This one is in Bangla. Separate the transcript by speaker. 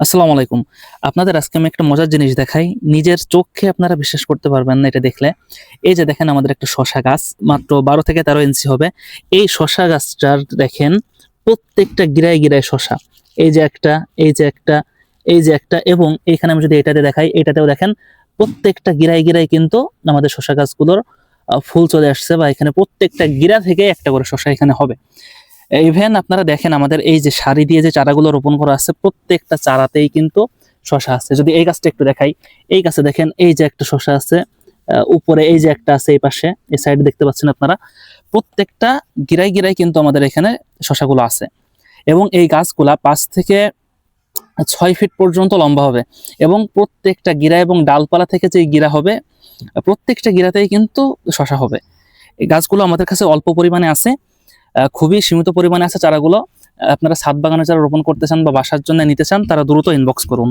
Speaker 1: আসসালামু আলাইকুম। আপনাদের আজকে আমি একটা মজার জিনিস দেখাই। নিজের চোখে আপনারা বিশ্বাস করতে পারবেন না এটা দেখলে। এই যে দেখেন আমাদের একটা শশা গাছ, মাত্র বারো থেকে তেরো ইঞ্চি হবে। এই শশা গাছটার দেখেন প্রত্যেকটা গিরায় গিরায় শশা। এই যে একটা, এই যে একটা, এই যে একটা এবং এইখানে আমি যদি এটাতে দেখাই, এটাতেও দেখেন প্রত্যেকটা গিরায় গিরায় কিন্তু আমাদের শশা গাছগুলোর ফুল চলে আসছে বা এখানে প্রত্যেকটা গিরা থেকে একটা করে শশা এখানে হবে। ইভেন আপনারা দেখেন আমাদের এই যে সারি দিয়ে যে চারাগুলো রোপণ করা আছে, প্রত্যেকটা চারাতেই কিন্তু শশা আছে। যদি এই গাছটা একটু দেখাই, এই গাছে দেখেন এই যে একটা শশা আছে উপরে এই যে একটা আছে এই পাশে, এই সাইডে দেখতে পাচ্ছেন আপনারা, প্রত্যেকটা গিরাই গিরাই কিন্তু আমাদের এখানে শশাগুলো আছে। এবং এই গাছগুলা পাঁচ থেকে ছয় ফিট পর্যন্ত লম্বা হবে। এবং প্রত্যেকটা গিরা এবং ডালপালা থেকে যে গিরা হবে, প্রত্যেকটা গিরাতেই কিন্তু শশা হবে। এই গাছগুলো আমাদের কাছে অল্প পরিমাণে আছে। খুবই সীমিত পরিমাণে আছে চারাগুলো। আপনারা ছাদ বাগানে যারা রোপণ করতে চান বা বাসার জন্য নিতে চান, তারা দ্রুত ইনবক্স করুন।